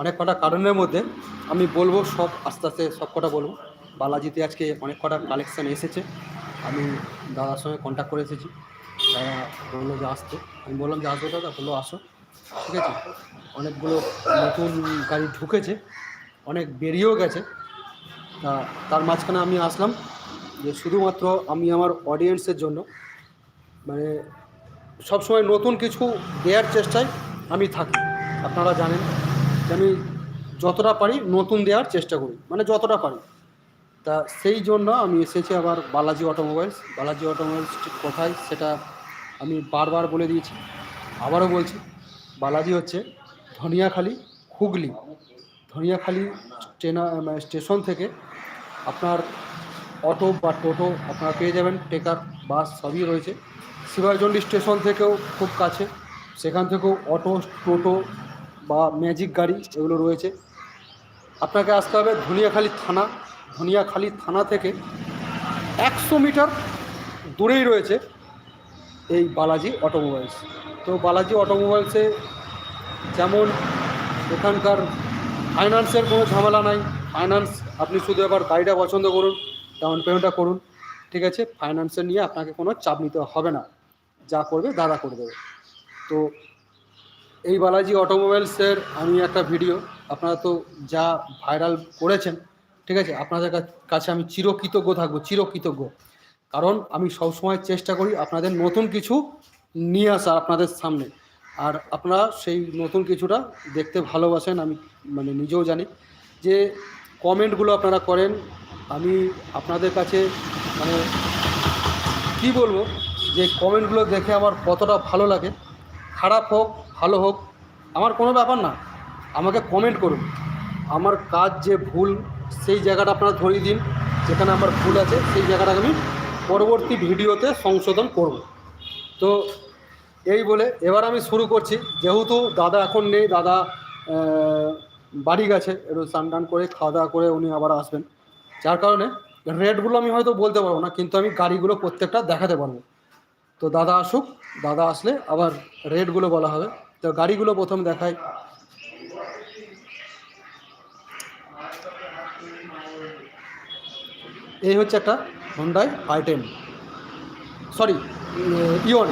অনেক কটা কারণের মধ্যে আমি বলব সব আস্তে আস্তে সব কটা বলব। বালাজিতে আজকে অনেক কটা কালেকশান এসেছে। আমি দাদার সঙ্গে কন্ট্যাক্ট করে এসেছি। দাদা বলল যে আসতে। আমি বললাম যে আসব দাদা, বলল আসো। ঠিক আছে? অনেকগুলো নতুন গাড়ি ঢুকেছে। অনেক বেরিয়েও গেছে। তা তার মাঝখানে আমি আসলাম যে শুধুমাত্র আমি আমার অডিয়েন্সের জন্য মানে সবসময় নতুন কিছু দেওয়ার চেষ্টায় আমি থাকি। আপনারা জানেন। আমি যতটা পারি নতুন দেওয়ার চেষ্টা করি মানে যতটা পারি। তা সেই জন্য আমি এসেছি আবার বালাজি অটোমোবাইলস। বালাজি অটোমোবাইলস কোথায় সেটা আমি বারবার বলে দিয়েছি, আবারও বলছি, বালাজি হচ্ছে ধনিয়াখালি, হুগলি। ধনিয়াখালি ট্রেনা মানে স্টেশন থেকে আপনার অটো বা টোটো আপনারা পেয়ে যাবেন, টেকার, বাস সবই রয়েছে। শিবাজন্ডি স্টেশন থেকেও খুব কাছে, সেখান থেকেও অটো, টোটো বা ম্যাজিক গাড়ি এগুলো রয়েছে। আপনাকে আসতে হবে ধনিয়াখালী থানা। ধনিয়াখালী থানা থেকে একশো মিটার দূরেই রয়েছে এই বালাজি অটোমোবাইলস। তো বালাজি অটোমোবাইলসে যেমন এখানকার ফাইন্যান্সের কোনো ঝামেলা নাই, ফাইন্যান্স আপনি শুধু এবার গাড়িটা পছন্দ করুন, ডাউন পেমেন্টটা করুন, ঠিক আছে? ফাইন্যান্সের নিয়ে আপনাকে কোনো চাপ নিতে হবে না। যা করবে দাদা করে দেবে। তো এই বালাজি অটোমোবাইলসের আমি একটা ভিডিও, আপনারা তো যা ভাইরাল করেছেন, ঠিক আছে? আপনাদের কাছে আমি চিরকৃতজ্ঞ থাকব, চিরকৃতজ্ঞ। কারণ আমি সবসময় চেষ্টা করি আপনাদের নতুন কিছু নিয়ে আসা আপনাদের সামনে। আর আপনারা সেই নতুন কিছুটা দেখতে ভালোবাসেন, আমি মানে নিজেও জানি। যে কমেন্টগুলো আপনারা করেন, আমি আপনাদের কাছে মানে কি বলব? যে কমেন্টগুলো দেখে আমার কতটা ভালো লাগে, খারাপ হোক ভালো হোক, আমার কোনো ব্যাপার না। আমাকে কমেন্ট করুন। আমার কাজ যে ভুল, সেই জায়গাটা আপনারা ধরিয়ে দিন। যেখানে আমার ভুল আছে, সেই জায়গাটাকে আমি পরবর্তী ভিডিওতে সংশোধন করব। তো এই বলে এবার আমি শুরু করছি। যেহেতু দাদা এখন নেই, দাদা বাড়ি গেছে, একটু স্নান টান করে খাওয়া দাওয়া করে উনি আবার আসবেন। যার কারণে রেটগুলো আমি হয়তো বলতে পারব না, কিন্তু আমি গাড়িগুলো প্রত্যেকটা দেখাতে পারব। তো দাদা আসুক, দাদা আসলে আবার রেটগুলো বলা হবে। তো গাড়িগুলো প্রথম দেখাই। এই হচ্ছে একটা Hyundai i ten sorry Eon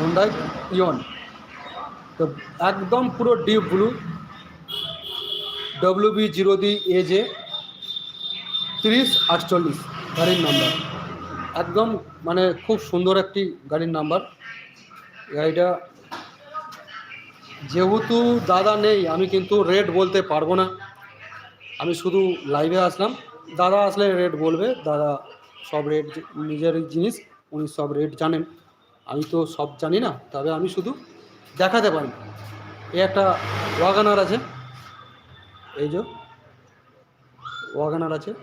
Hyundai Eon তো একদম পুরো deep blue W B zero D A J তিরিশ আটচল্লিশ গাড়ির নাম্বার একদম মানে খুব সুন্দর একটি গাড়ির নাম্বার গাড়িটা যেহেতু দাদা নেই, আমি কিন্তু রেট বলতে পারব না। আমি শুধু লাইভে আসলাম। দাদা আসলে রেট বলবে, দাদা সব রেট নিজের জিনিস, উনি সব রেট জানেন। আমি তো সব জানি না, তবে আমি শুধু দেখাতে পারি। এই একটা ওয়াগানার আছে। এই যে, ওয়াগানার আছে।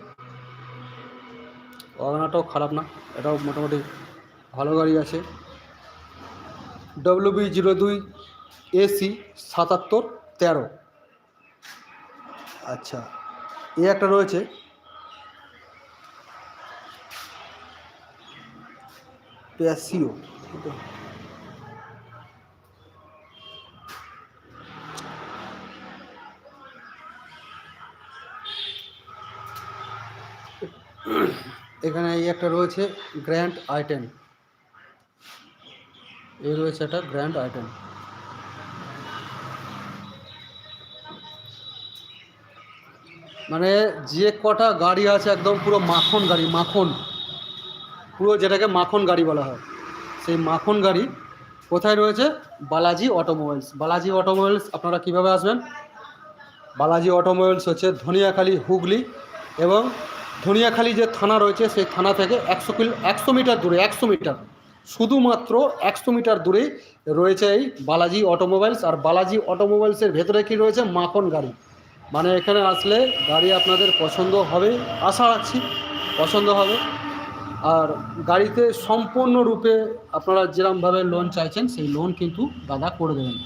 ওয়াগানারটাও খারাপ না, এটাও মোটামুটি ভালো গাড়ি আছে। ডব্লিউ বি জিরো দুই এসি সাতাত্তর, তেরো। আচ্ছা এ একটা রয়েছে। প্যাসিও। এখানে এই একটা রয়েছে গ্র্যান্ড আইটেম এই রয়েছে একটা গ্র্যান্ড আইটেম মানে যে কটা গাড়ি আছে একদম পুরো মাখন গাড়ি, মাখন। পুরো যেটাকে মাখন গাড়ি বলা হয়। সেই মাখন গাড়ি কোথায় রয়েছে? বালাজি অটোমোবাইলস। বালাজি অটোমোবাইলস, আপনারা কীভাবে আসবেন? বালাজি অটোমোবাইলস হচ্ছে ধনিয়াখালী, হুগলি এবং ধনিয়াখালী যে থানা রয়েছে, সেই থানা থেকে একশো কিলো, একশো মিটার দূরে, একশো মিটার। শুধুমাত্র একশো মিটার দূরে রয়েছে এই বালাজি অটোমোবাইলস। আর বালাজি অটোমোবাইলসের ভেতরে কি রয়েছে? মাখন গাড়ি। মানে এখানে আসলে গাড়ি আপনাদের পছন্দ হবে, আশা রাখছি পছন্দ হবে। আর গাড়িতে সম্পূর্ণরূপে আপনারা যেরমভাবে লোন চাইছেন, সেই লোন কিন্তু দাদা করে দেবেন।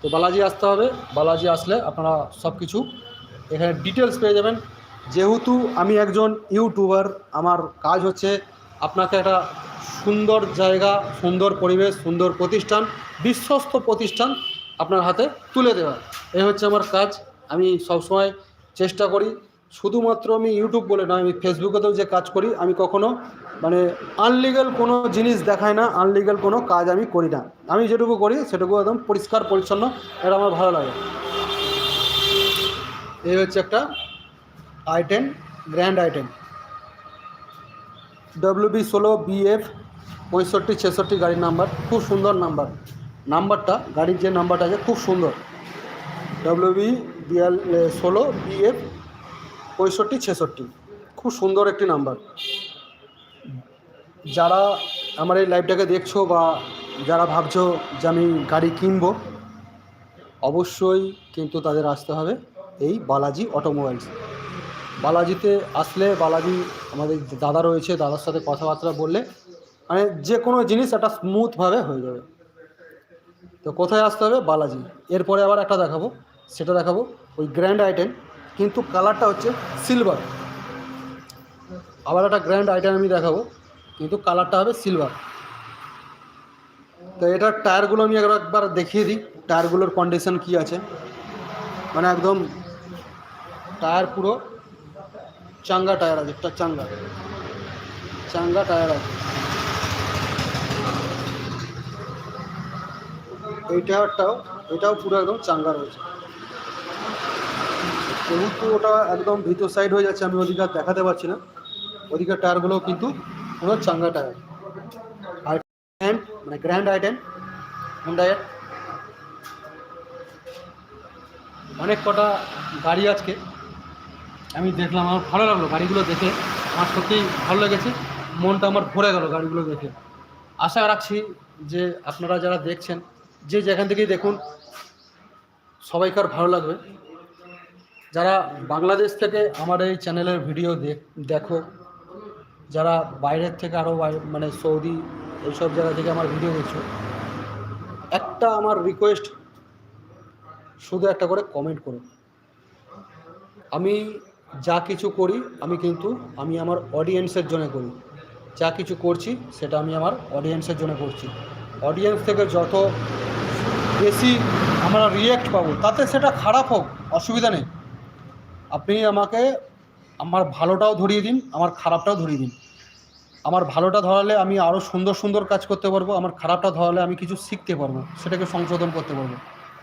তো বালাজি আসতে হবে, বালাজি আসলে আপনারা সব কিছু এখানে ডিটেলস পেয়ে যাবেন। যেহেতু আমি একজন ইউটিউবার আমার কাজ হচ্ছে আপনাকে একটা সুন্দর জায়গা, সুন্দর পরিবেশ, সুন্দর প্রতিষ্ঠান, বিশ্বস্ত প্রতিষ্ঠান আপনার হাতে তুলে দেওয়া। এই হচ্ছে আমার কাজ। আমি সবসময় চেষ্টা করি। শুধুমাত্র আমি ইউটিউব বলে না আমি ফেসবুকেতেও যে কাজ করি, আমি কখনো মানে আনলিগাল কোনো জিনিস দেখাই না আনলিগাল কোনো কাজ আমি করি না। আমি যেটুকু করি, সেটুকু একদম পরিষ্কার, পরিচ্ছন্ন, এটা আমার ভালো লাগে। এই হচ্ছে একটা আইটেম গ্র্যান্ড আইটেম ডব্লিউবি ষোলো বিএফ পঁয়ষট্টি, ছেষট্টি গাড়ির নাম্বার খুব সুন্দর নাম্বার নাম্বারটা গাড়ির যে নাম্বারটা আছে, খুব সুন্দর। ডব্লিউবি বিয়াল ষোলো, বিএফ, পঁয়ষট্টি, ছেষট্টি। খুব সুন্দর একটি নাম্বার। যারা আমার এই লাইভটাকে দেখছ বা যারা ভাবছ যে আমি গাড়ি কিনবো, অবশ্যই কিন্তু তাদের আসতে হবে এই বালাজি অটোমোবাইলস। বালাজিতে আসলে বালাজি আমাদের দাদা রয়েছে, দাদার সাথে কথাবার্তা বললে মানে যে কোনো জিনিস একটা স্মুথভাবে হয়ে যাবে। তো কোথায় আসতে হবে? বালাজি। এরপরে আবার একটা দেখাবো, সেটা দেখাবো। ওই গ্র্যান্ড আইটেম কিন্তু কালারটা হচ্ছে সিলভার আবার একটা গ্র্যান্ড আইটেম আমি দেখাবো, কিন্তু কালারটা হবে সিলভার তো এটার টায়ারগুলো আমি একবার দেখিয়ে দিই, টায়ারগুলোর কন্ডিশন কী আছে। মানে একদম টায়ার পুরো চাঙ্গা টায়ার আছে, একটা চাঙ্গা। চাঙ্গা টায়ার আছে। এই টায়ারটাও এটাও পুরো একদম চাঙ্গা রয়েছে। যেহেতু ওটা একদম ভিতর সাইড হয়ে যাচ্ছে, আমি ওদিকে দেখাতে পারছি না। ওদিকের টায়ারগুলো কিন্তু পুরো চাঙ্গা টায়ার মানে গ্র্যান্ড হুন্ডাইয়ের অনেক কটা গাড়ি আজকে। আমি দেখলাম, আমার ভালো লাগল গাড়িগুলো দেখে। আমার সত্যিই ভালো লেগেছে। মনটা আমার ভরে গেল গাড়িগুলো দেখে। আশা রাখছি যে আপনারা যারা দেখছেন, যে যেখান থেকেই দেখুন সবাইকার ভালো লাগবে। যারা বাংলাদেশ থেকে আমার এই চ্যানেলের ভিডিও দেখো, যারা বাইরের থেকে আরও মানে সৌদি এইসব জায়গা থেকে আমার ভিডিও দেখছ, একটা আমার রিকোয়েস্ট শুধু একটা করে কমেন্ট করুন আমি যা কিছু করি, আমি কিন্তু, আমি আমার অডিয়েন্সের জন্য করি। যা কিছু করছি, সেটা আমি আমার অডিয়েন্সের জন্য করছি। অডিয়েন্স থেকে যত বেশি আমরা রিয়্যাক্ট পাবো, তাতে সেটা খারাপ হোক, অসুবিধা নেই। আপনি আমাকে আমার ভালোটাও ধরিয়ে দিন, আমার খারাপটাও ধরিয়ে দিন। আমার ভালোটা ধরালে আমি আরও সুন্দর সুন্দর কাজ করতে পারব, আমার খারাপটা ধরালে আমি কিছু শিখতে পারব, সেটাকে সংশোধন করতে পারব।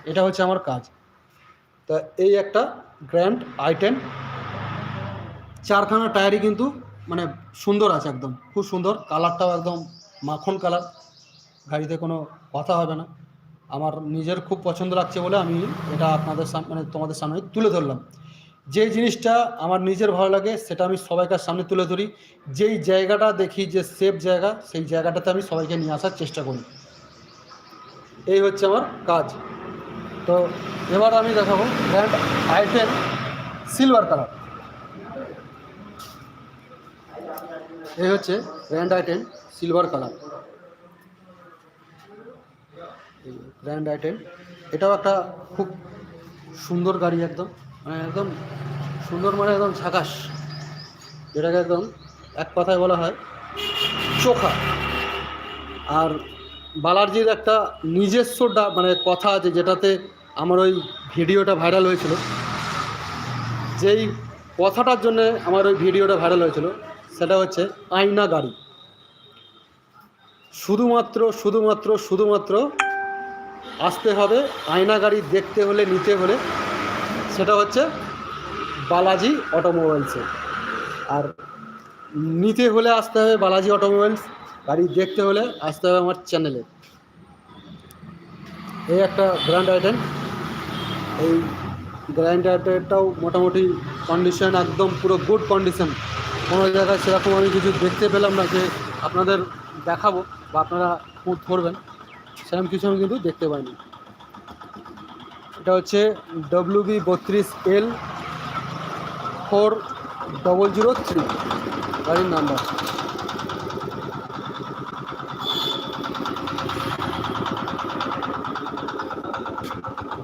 এটা হচ্ছে আমার কাজ। তা এই একটা গ্র্যান্ড আইটেম চারখানা টায়ারই কিন্তু মানে সুন্দর আছে একদম, খুব সুন্দর। কালারটাও একদম মাখন কালার। গাড়িতে কোনো কথা হবে না। আমার নিজের খুব পছন্দ লাগছে বলে আমি এটা আপনাদের সামনে মানে তোমাদের সামনে তুলে ধরলাম। যে জিনিসটা আমার নিজের ভালো লাগে, সেটা আমি সবাইকার সামনে তুলে ধরি। যেই জায়গাটা দেখি যে সেফ জায়গা, সেই জায়গাটাতে আমি সবাইকে নিয়ে আসার চেষ্টা করি। এই হচ্ছে আমার কাজ। তো এবার আমি দেখাবো ব্র্যান্ড আইটেম সিলভার কালার এই হচ্ছে brand item silver colour brand item এটাও একটা খুব সুন্দর গাড়ি একদম। মানে একদম সুন্দর মানে একদম ঝাকাস যেটাকে একদম এক কথায় বলা হয় চোখা। আর বালার্জির একটা নিজস্ব মানে কথা আছে যেটাতে আমার ওই ভিডিওটা ভাইরাল হয়েছিল। যেই কথাটার জন্য আমার ওই ভিডিওটা ভাইরাল হয়েছিল, সেটা হচ্ছে আয়না গাড়ি। শুধুমাত্র শুধুমাত্র শুধুমাত্র আসতে হবে আয়না গাড়ি দেখতে হলে, নিতে হলে সেটা হচ্ছে বালাজি অটোমোবাইলসে আর নিতে হলে আসতে হবে বালাজি অটোমোবাইলস, গাড়ি দেখতে হলে আসতে হবে আমার চ্যানেলে। এই একটা গ্র্যান্ড আইটেন এই গ্র্যান্ড আইটেনটাও মোটামুটি কন্ডিশন একদম পুরো গুড কন্ডিশন কোনো জায়গায় সেরকম আমি কিছু দেখতে পেলাম না যে আপনাদের দেখাবো বা আপনারা খুঁত করবেন সেরকম কিছু আমি কিন্তু দেখতে পাইনি। এটা হচ্ছে ডব্লিউ বি বত্রিশ L four double zero three গাড়ির নাম্বার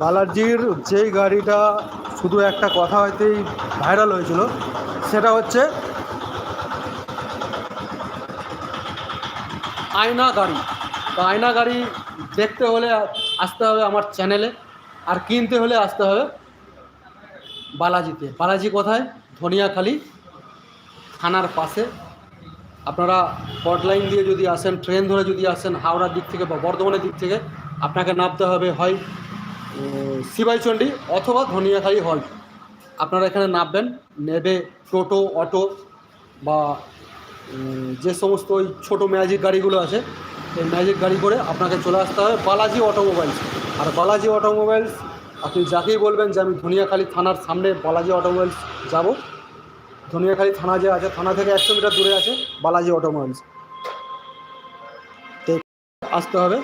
বালাজির যেই গাড়িটা শুধু একটা কথা হয়তেই ভাইরাল হয়েছিল, সেটা হচ্ছে আয়না গাড়ি। তো আয়না গাড়ি দেখতে হলে আসতে হবে আমার চ্যানেলে আর কিনতে হলে আসতে হবে বালাজিতে। বালাজি কোথায়? ধনিয়াখালি থানার পাশে। আপনারা লাইন দিয়ে যদি আসেন, ট্রেন ধরে যদি আসেন, হাওড়ার দিক থেকে বা বর্ধমানের দিক থেকে, আপনাকে নামতে হবে হয় শিবাইচণ্ডী অথবা ধনিয়াখালি হল্ট আপনারা এখানে নামবেন, নেবে টোটো, অটো বা যে সমস্ত ওই ছোটো ম্যাজিক গাড়িগুলো আছে এই ম্যাজিক গাড়ি করে আপনাকে চলে আসতে হবে বালাজি অটোমোবাইলস আর বালাজি অটোমোবাইলস আপনি যাকেই বলবেন যে আমি ধনিয়াখালী থানার সামনে বালাজি অটোমোবাইলস যাব। ধনিয়াখালী থানা যে আছে, থানা থেকে একশো মিটার দূরে আছে বালাজি অটোমোবাইলস আসতে হবে।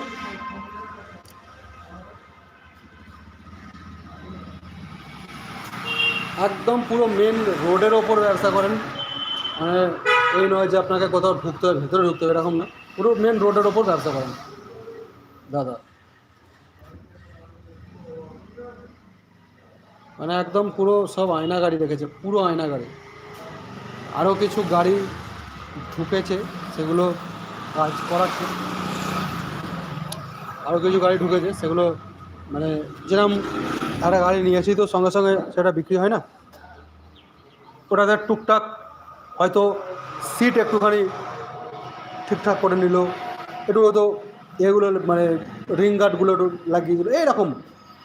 একদম পুরো মেন রোডের ওপর ব্যবসা করেন। মানে এই নয় যে আপনাকে কোথাও ঢুকতে হবে, ভেতরে ঢুকতে হবে, এরকম না। পুরো মেন রোডের ওপর ব্যবসা করেন। দাদা। মানে একদম পুরো সব আয়না গাড়ি রেখেছে, পুরো আয়না গাড়ি। আরও কিছু গাড়ি ঢুকেছে, সেগুলো কাজ করাচ্ছে। আরও কিছু গাড়ি ঢুকেছে, সেগুলো মানে যেরকম একটা গাড়ি নিয়ে আসি তো সঙ্গে সঙ্গে সেটা বিক্রি হয় না? ওটাতে টুকটাক হয়তো সিট একটুখানি ঠিকঠাক করে নিল। একটু হয়তো এগুলো মানে রিং গার্ডগুলো একটু লাগিয়ে দিল। এইরকম।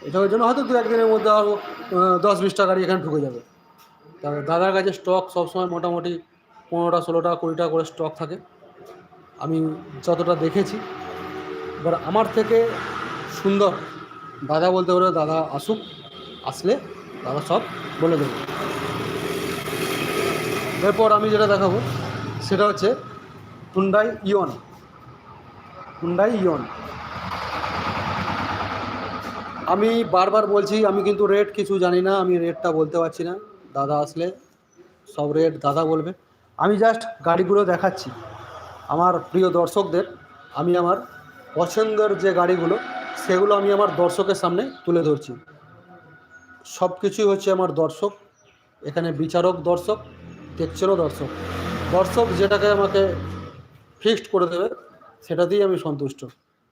এসবের জন্য হয়তো দু একদিনের মধ্যে আরও দশ বিশটা গাড়ি এখানে ঢুকে যাবে। তবে দাদার কাছে স্টক সবসময় মোটামুটি পনেরোটা, ষোলোটা, কুড়িটা করে স্টক থাকে। আমি যতটা দেখেছি। এবার আমার থেকে সুন্দর দাদা বলতে পারে দাদা আসুক, আসলে দাদা সব বলে দেবে। এরপর আমি যেটা দেখাবো, সেটা হচ্ছে হুন্ডাই ইয়ন হুন্ডাই ইয়ন আমি বারবার বলছি, আমি কিন্তু রেট কিছু জানি না, আমি রেটটা বলতে পারছি না। দাদা আসলে সব রেট দাদা বলবে। আমি জাস্ট গাড়িগুলো দেখাচ্ছি। আমার প্রিয় দর্শকদের, আমি আমার পছন্দের যে গাড়িগুলো, সেগুলো আমি আমার দর্শকের সামনে তুলে ধরছি। সব কিছুই হচ্ছে আমার দর্শক, এখানে বিচারক দর্শক, দেখছেনও দর্শক। দর্শক যেটাকে আমাকে ফিক্সড করে দেবে, সেটা সেটাতেই আমি সন্তুষ্ট।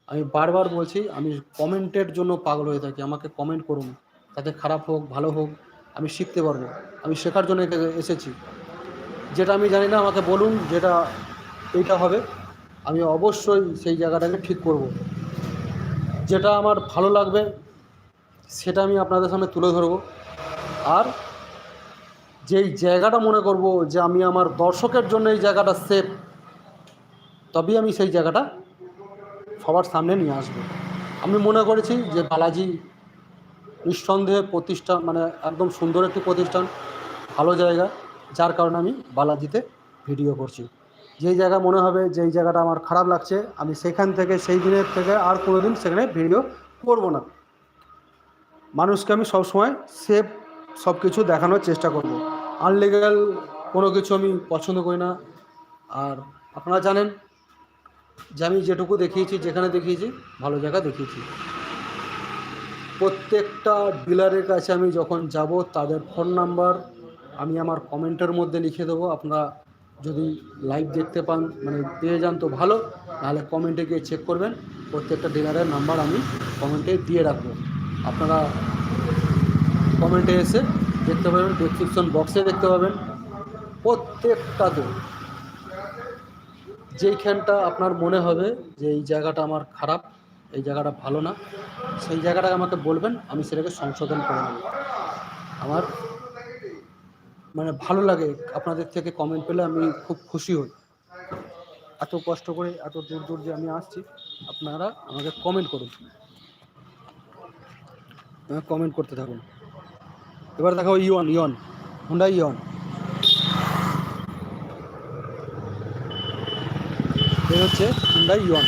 আমি বারবার বলছি, আমি কমেন্টের জন্য পাগল হয়ে থাকি, আমাকে কমেন্ট করুন। তাতে খারাপ হোক, ভালো হোক, আমি শিখতে পারব। আমি শেখার জন্য এসেছি। যেটা আমি জানি না, আমাকে বলুন যেটা, এইটা হবে। আমি অবশ্যই সেই জায়গাটাকে ঠিক করব। যেটা আমার ভালো লাগবে, সেটা আমি আপনাদের সামনে তুলে ধরবো। আর যেই জায়গাটা মনে করব যে আমি আমার দর্শকের জন্য এই জায়গাটা সেফ তবেই আমি সেই জায়গাটা সবার সামনে নিয়ে আসব। আমি মনে করেছি যে বালাজি নিঃসন্দেহে প্রতিষ্ঠান মানে একদম সুন্দর একটি প্রতিষ্ঠান, ভালো জায়গা, যার কারণে আমি বালাজিতে ভিডিও করছি। যেই জায়গা মনে হবে, যেই জায়গাটা আমার খারাপ লাগছে, আমি সেখান থেকে, সেই দিনের থেকে আর কোনো দিন সেখানে ভিডিও করব না। মানুষকে আমি সবসময় সেফ সব কিছু দেখানোর চেষ্টা করব। আনলিগাল কোনো কিছু আমি পছন্দ করি না। আর আপনারা জানেন যে আমি যেটুকু দেখিয়েছি, যেখানে দেখিয়েছি, ভালো জায়গা দেখিয়েছি। প্রত্যেকটা ডিলারের কাছে আমি যখন যাব, তাদের ফোন নাম্বার আমি আমার কমেন্টের মধ্যে লিখে দেবো। আপনারা যদি লাইভ দেখতে পান মানে পেয়ে যান তো ভালো, নাহলে কমেন্টে গিয়ে চেক করবেন। প্রত্যেকটা ডিলারের নাম্বার আমি কমেন্টে দিয়ে রাখব। আপনারা কমেন্টে এসে দেখতে পাবেন ডেসক্রিপশন বক্সে দেখতে পাবেন। প্রত্যেকটাতে যেইখানটা আপনার মনে হবে যে এই জায়গাটা আমার খারাপ, এই জায়গাটা ভালো না, সেই জায়গাটা আমাকে বলবেন, আমি সেটাকে সংশোধন করে নেব। আমার মানে ভালো লাগে আপনাদের থেকে কমেন্ট পেলে আমি খুব খুশি হই। এত কষ্ট করে, এত দূর দূর যে আমি আসছি, আপনারা আমাকে কমেন্ট করুন। কমেন্ট করতে থাকুন। এবার দেখাবো ইয়ন ইয়ন হুন্ডা ইয়ন এই হচ্ছে হুন্ডা ইয়ন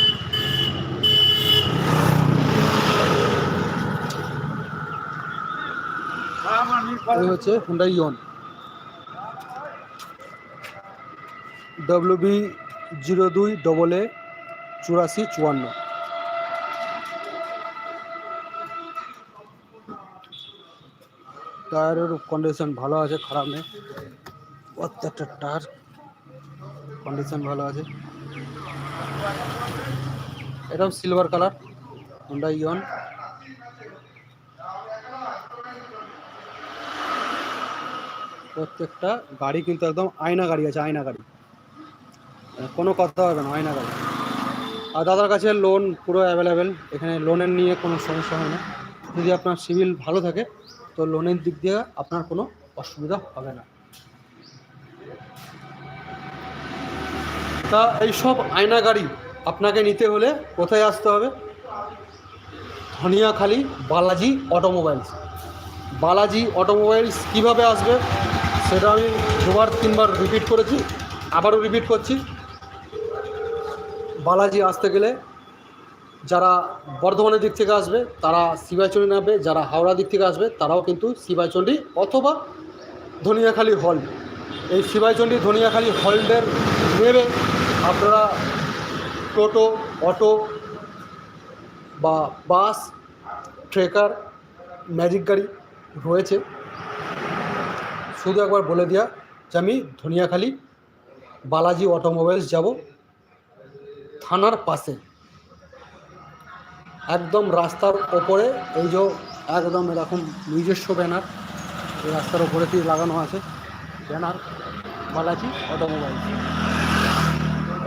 এই হচ্ছে Hyundai Eon W B zero দুই ডবল এ চুরাশি চুয়ান্ন। টায়ারের কন্ডিশন ভালো আছে, খারাপ নেই। প্রত্যেকটা টায়ার কন্ডিশন ভালো আছে। এটাও সিলভার কালার হন্ডা ইয়ন প্রত্যেকটা গাড়ি কিন্তু একদম আয়না গাড়ি আছে, আয়না গাড়ি। মানে কোনো কথা হবে না, আয়না গাড়ি। আর দাদার কাছে লোন পুরো অ্যাভেলেবেল এখানে লোনের নিয়ে কোনো সমস্যা হয় না। যদি আপনার সিভিল ভালো থাকে, তো লোনের দিক দিয়ে আপনার কোনো অসুবিধা হবে না। তা এই সব আয়না গাড়ি আপনাকে নিতে হলে কোথায় আসতে হবে? ধনিয়াখালী বালাজি অটোমোবাইলস। বালাজি অটোমোবাইলস কীভাবে আসবে সেটা আমি দুবার, তিনবার রিপিট করেছি, আবারও রিপিট করছি। বালাজি আসতে গেলে যারা বর্ধমানের দিক থেকে আসবে, তারা শিবাচণ্ডী নামবে, যারা হাওড়া দিক থেকে আসবে, তারাও কিন্তু শিবাচণ্ডী অথবা ধনিয়াখালী হল এই শিবাচণ্ডী ধনিয়াখালী হল্ডের নেবে। আপনারা টোটো, অটো বা বাস, ট্রেকার, ম্যাজিক গাড়ি রয়েছে। শুধু একবার বলে দেওয়া যে আমি ধনিয়াখালী বালাজি অটোমোবাইলস যাব থানার পাশে। একদম রাস্তার ওপরে, এই যে একদম এরকম নিজস্ব ব্যানার, এই রাস্তার ওপরে দিয়ে লাগানো আছে। Banner Balaji automobile.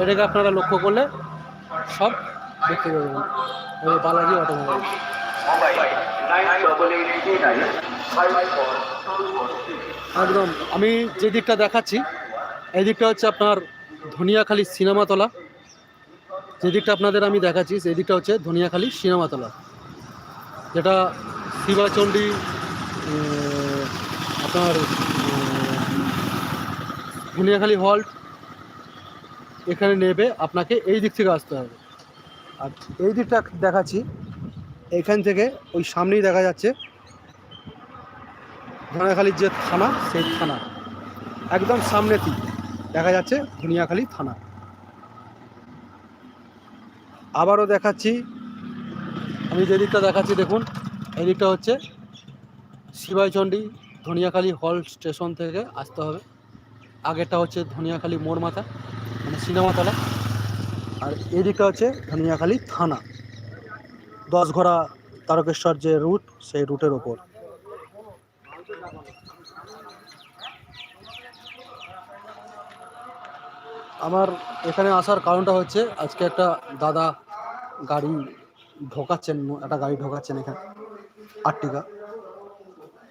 এটাকে আপনারা লক্ষ্য করলে সব দেখতে পাবেন। এই বালাজি অটোমোবাইল। একদম, আমি যে দিকটা দেখাচ্ছি, এই দিকটা হচ্ছে আপনার ধনিয়াখালী সিনেমাতলা। যে দিকটা আপনাদের আমি দেখাচ্ছি, সেই দিকটা হচ্ছে ধনিয়াখালী সিনেমাতলা। যেটা শিবাচণ্ডী আপনার ধনিয়াখালী হল্ট এখানে নেবে, আপনাকে এই দিক থেকে আসতে হবে। আর এই দিকটা দেখাচ্ছি, এখান থেকে ওই সামনেই দেখা যাচ্ছে ধনিয়াখালীর যে থানা, সেই থানা। একদম সামনেতেই দেখা যাচ্ছে ধনিয়াখালী থানা। আবারও দেখাচ্ছি, আমি যে দিকটা দেখাচ্ছি, দেখুন, এই দিকটা হচ্ছে শিবাইচণ্ডী ধনিয়াখালী হল স্টেশন থেকে আসতে হবে। আগেরটা হচ্ছে ধনিয়াখালী মোড় মাথা মানে সিনেমাতলা। আর এই দিকটা হচ্ছে ধনিয়াখালী থানা। দশঘরা তারকেশ্বর যে রুট, সেই রুটের ওপর। আমার এখানে আসার কারণটা হচ্ছে, আজকে একটা দাদা গাড়ি ঢোকাচ্ছেন, একটা গাড়ি ঢোকাচ্ছেন এখানে আর্টিকা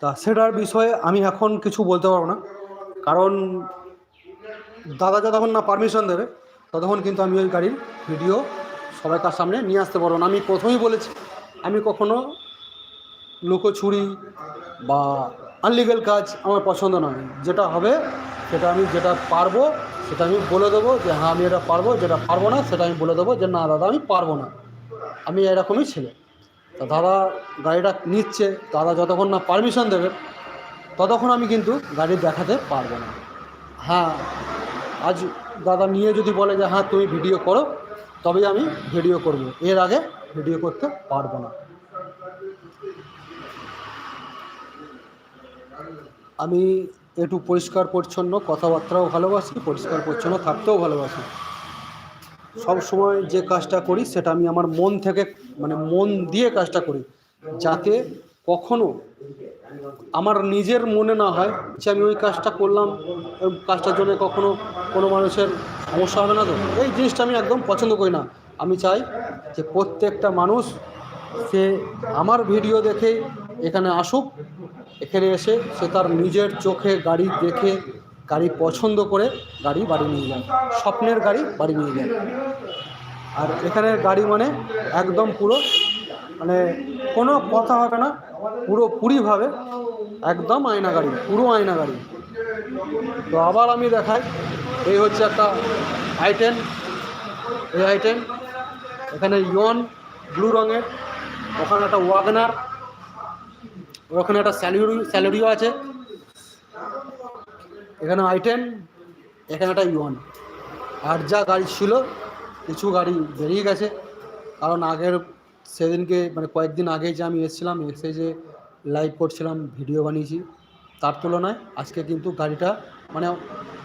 তা সেটার বিষয়ে আমি এখন কিছু বলতে পারব না। কারণ দাদা যতক্ষণ না পারমিশন দেবে, ততক্ষণ কিন্তু আমি ওই গাড়ির ভিডিও সবাইকার সামনে নিয়ে আসতে পারব না। আমি প্রথমেই বলেছি, আমি কখনো লুকোছুরি বা আনলিগাল কাজ আমার পছন্দ নয়। যেটা হবে, সেটা আমি যেটা পারব, সেটা আমি বলে দেবো যে হ্যাঁ আমি এটা পারব, যেটা পারব না, সেটা আমি বলে দেবো যে, না, দাদা, আমি পারব না। আমি এরকমই ছেলে। তা দাদা গাড়িটা নিচ্ছে, দাদা যতক্ষণ না পারমিশন দেবে ততক্ষণ আমি কিন্তু গাড়ি দেখাতে পারব না। হ্যাঁ আজ দাদা নিয়ে যদি বলে যে হ্যাঁ তুমি ভিডিও করো, তবেই আমি ভিডিও করব। এর আগে ভিডিও করতে পারব না। আমি একটু পরিষ্কার, পরিচ্ছন্ন কথাবার্তাও ভালোবাসি, পরিষ্কার, পরিচ্ছন্ন থাকতেও ভালোবাসি। সব সময় যে কাজটা করি, সেটা আমি আমার মন থেকে মানে মন দিয়ে কাজটা করি, যাতে কখনো আমার নিজের মনে না হয় যে আমি ওই কাজটা করলাম ওই কাজটার জন্য কখনো কোনো মানুষের সমস্যা হবে না তো। এই জিনিসটা আমি একদম পছন্দ করি না। আমি চাই যে প্রত্যেকটা মানুষ সে আমার ভিডিও দেখে এখানে আসুক, এখানে এসে সে তার নিজের চোখে গাড়ি দেখে গাড়ি পছন্দ করে গাড়ি বাড়ি নিয়ে যায় স্বপ্নের গাড়ি বাড়ি নিয়ে যায় আর এখানে গাড়ি মানে একদম পুরো মানে কোনো কথা হবে না পুরোপুরিভাবে একদম আয়না গাড়ি, পুরো আয়না গাড়ি। তো আবার আমি দেখাই, এই হচ্ছে একটা আইটেন এই আইটেন এখানে ইয়ন ব্লু রঙের, ওখানে একটা ওয়াগনার ওখানে একটা স্যালুরি স্যালুরিও আছে। এখানে আইটেন এখানে একটা ইয়ন আর যা গাড়ি ছিল, কিছু গাড়ি বেরিয়ে গেছে, কারণ আগের সেদিনকে মানে কয়েকদিন আগে যে আমি এসেছিলাম, এসে যে লাইভ করছিলাম ভিডিও বানিয়েছি, তার তুলনায় আজকে কিন্তু গাড়িটা মানে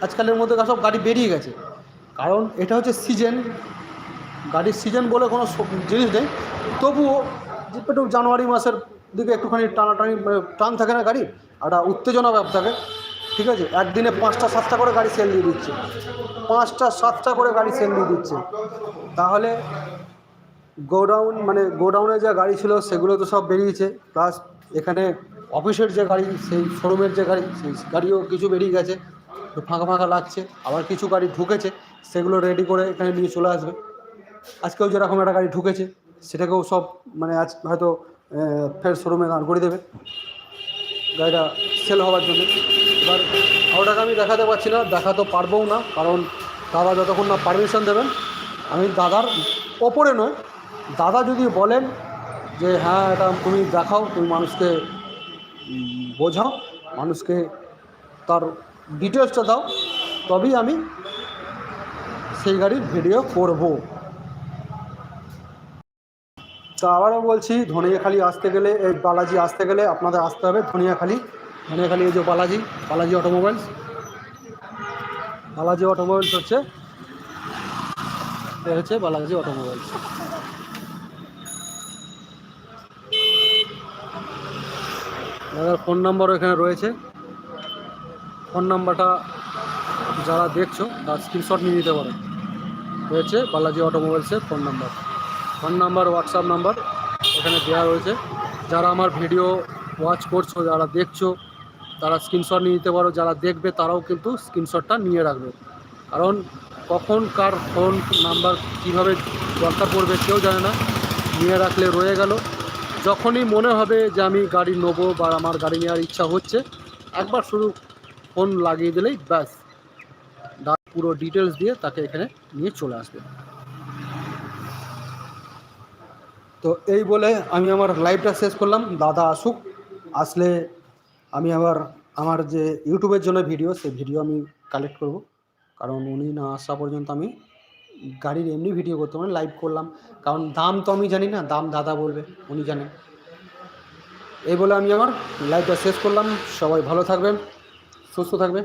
আজকালের মধ্যে সব গাড়ি বেরিয়ে গেছে। কারণ এটা হচ্ছে সিজন গাড়ির সিজন বলে কোনো জিনিস নেই। তবুও একটু জানুয়ারি মাসের দিকে একটুখানি টানাটানি মানে টান থাকে না গাড়ি একটা উত্তেজনা ভাব থাকে। ঠিক আছে? একদিনে পাঁচটা, সাতটা করে গাড়ি সেল দিয়ে দিচ্ছে। পাঁচটা, সাতটা করে গাড়ি সেল দিয়ে দিচ্ছে। তাহলে গোডাউন মানে গোডাউনে যে গাড়ি ছিল সেগুলো তো সব বেরিয়েছে। প্লাস এখানে অফিসের যে গাড়ি, সেই শোরুমের যে গাড়ি, সেই গাড়িও কিছু বেরিয়ে গেছে। তো ফাঁকা ফাঁকা লাগছে। আবার কিছু গাড়ি ঢুকেছে, সেগুলো রেডি করে এখানে নিয়ে চলে আসবে। আজকেও যেরকম একটা গাড়ি ঢুকেছে, সেটাকেও সব মানে আজ হয়তো ফের শোরুমে দাঁড় করে দেবে। গাড়িটা সেল হওয়ার জন্য। এবার ওটাকে আমি দেখাতে পারছি না দেখাতে পারবও না, কারণ দাদা যতক্ষণ না পারমিশন দেবেন, আমি দাদার ওপরে নয় দাদা যদি বলেন যে হ্যাঁ এটা তুমি দেখাও, তুমি মানুষকে বোঝাও, মানুষকে তার ডিটেলসটা দাও, তবেই আমি সেই গাড়ির ভিডিও করব। তো আবারও বলছি, ধনিয়াখালি আসতে গেলে এই বালাজি আসতে গেলে আপনাদের আসতে হবে ধনিয়াখালি। ধনিয়াখালি এই যে বালাজি বালাজি অটোমোবাইলস বালাজি অটোমোবাইলস হচ্ছে হচ্ছে বালাজি অটোমোবাইলস দাদার ফোন নাম্বারও এখানে রয়েছে। ফোন নাম্বারটা যারা দেখছ, তার স্ক্রিনশট নিয়ে নিতে পারো। রয়েছে Balaji অটোমোবাইলসের phone number. Phone number WhatsApp number এখানে দেওয়া রয়েছে। যারা আমার ভিডিও ওয়াচ করছ, যারা দেখছ, তারা স্ক্রিনশট নিয়ে নিতে পারো। যারা দেখবে, তারাও কিন্তু স্ক্রিনশটটা নিয়ে রাখবে। কারণ কখন কার ফোন নাম্বার কীভাবে দরকার পড়বে, কেউ জানে না। নিয়ে রাখলে রয়ে গেল। যখনই মনে হবে যে আমি গাড়ি নেব বা আমার গাড়ি নেওয়ার ইচ্ছা হচ্ছে, একবার শুধু ফোন লাগিয়ে দিলেই ব্যাস। পুরো ডিটেলস দিয়ে তাকে এখানে নিয়ে চলে আসবে। তো এই বলে আমি আমার লাইভটা শেষ করলাম। দাদা আসুক, আসলে আমি আবার আমার যে ইউটিউবের জন্য ভিডিও সেই ভিডিও আমি কালেক্ট করব। কারণ উনি না আসা পর্যন্ত আমি গাড়ির এমনি ভিডিও করতে পারি লাইভ করলাম। কারণ দাম তো আমি জানি না, দাম দাদা বলবে, উনি জানেন এই বলে আমি আমার লাইভটা শেষ করলাম। সবাই ভালো থাকবেন, সুস্থ থাকবে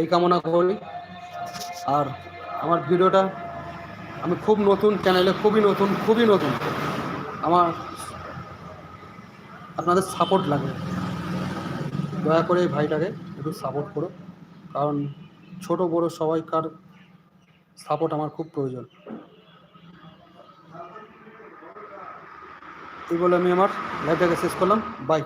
এই কামনা করি। আর আমার ভিডিওটা আমি খুব নতুন চ্যানেলে খুবই নতুন খুবই নতুন। আমার আপনাদের সাপোর্ট লাগবে। দয়া করে এই ভাইটাকে একটু সাপোর্ট করো। কারণ ছোট বড় সবাইকার সাপোর্ট আমার খুব প্রয়োজন। এই বলে আমি আমার লাইভটাকে শেষ করলাম। বাই